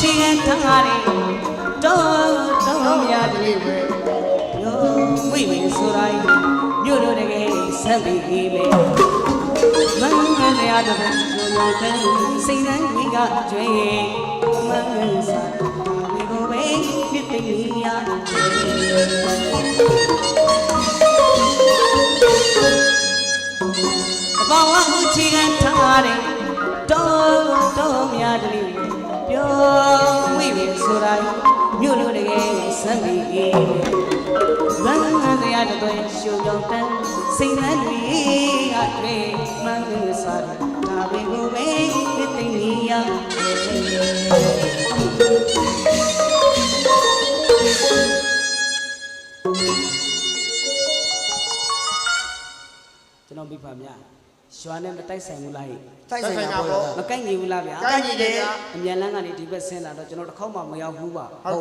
ချီရင်ထားတယ်တော့တော့များတယ်ပဲရောဝိဝေဆိုတိုင်းမြို့တို့တကယ်ဆက်ပြီးပြီပဲမန်းငန်းရတဲ့ဆိုတော့တဲ့စိတ်တိုင်းမိကကျွေးမန်းစားဒီကိုပဲနှစ်သိမ့်ရတယ်ဘောင်းဝချီကန်ထားတယ်တော့တော့များတယ် ယ်ဆက်ပြီးပြီလမ်းငန်းစရာတည်းရှုံတော့တန်းစိတ်နှမ်းတွေအတွေ့မှန်းစားတယ်ဒါပဲကိုပဲဒီသိနေရကျွန်တော်မိဖမြရွာနဲ့မတိုက်ဆိုင်ဘူးလားဟဲ့တိုက်ဆိုင်တာပေါ့မကိုက်ညီဘူးလားဗျာကိုက်ညီတယ်ဗျာအမြန်လန်းကနေဒီဘက်ဆင်းလာတော့ကျွန်တော်တစ်ခေါက်မှမရောက်ဘူးပါဟုတ်